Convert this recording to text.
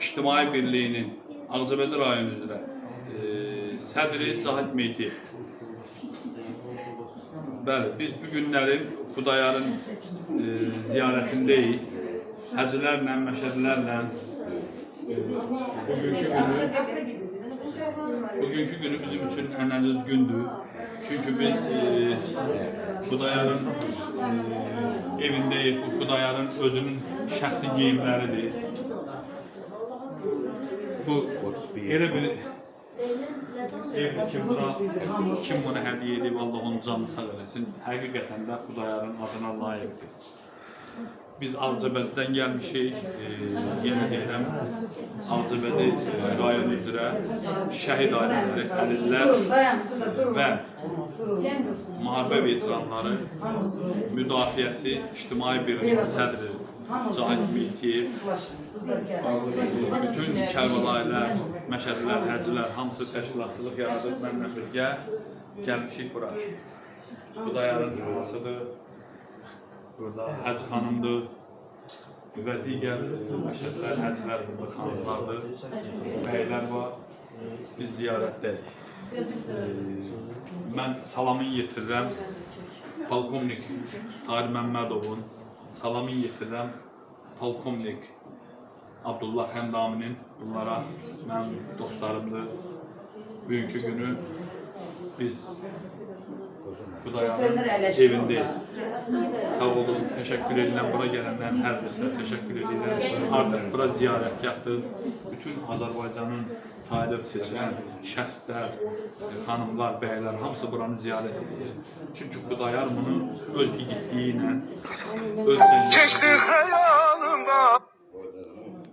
İçtimai Birliği'nin Akzabedi rayonu üzere e, sədri Cahit Meyti. Bəli, biz bu günləri Xudayarın e, ziyarətindəyik. Həcilərlə, məşədlərlə e, bugünkü günü Bugünkü günü bizim için en aziz gündü. Çünkü biz e, Kudayar'ın e, evindeyiz. Bu Kudayar'ın özünün şahsi giyimleridir. Bu elə bir evdir ki, bura kim bunu hədiyyə edib, Allah onun canını sağ eləsin. Həqiqətən də Xudayarın adına layiqdir. Biz Ağcabədidən gəlmişik. Yenə deyirəm, Ağcabədi e, rayonu üzrə şəhid ailələri, əlillər və müharibə veteranları müdafiəsi İctimai Birliyin sədri Cahit Meytiyev, bütün Kərbəlayılar, Məşədlər, Həcilər hamısı təşkilatçılıq yaradıb mənlə birgə gəlmişik bura. Xudayarın anasıdır, burada Həc xanımdır və digər e, Məşədlər, Həclər, xanımlardır, bəylər var. Biz ziyarətdəyik. E, Mən salamını yetirirəm polkovnik Tahir Məmmədovun, salamını yetirirəm Abdullah Xəndaminin bunlara mənim dostlarımdır. Bugünkü günü biz Xudayarın evindəyik. Sağ olun, təşəkkür edirəm. Bura gələnlərin hər birisinə təşəkkür edirəm. Artıq bura ziyarətgahdır. Bütün Azərbaycanın sayılıb seçilən şəxslər, xanımlar, bəylər hamısı buranı ziyarət edir. Çünki Xudayar bunu öz igidliyi ilə, öz Geçti hayalımda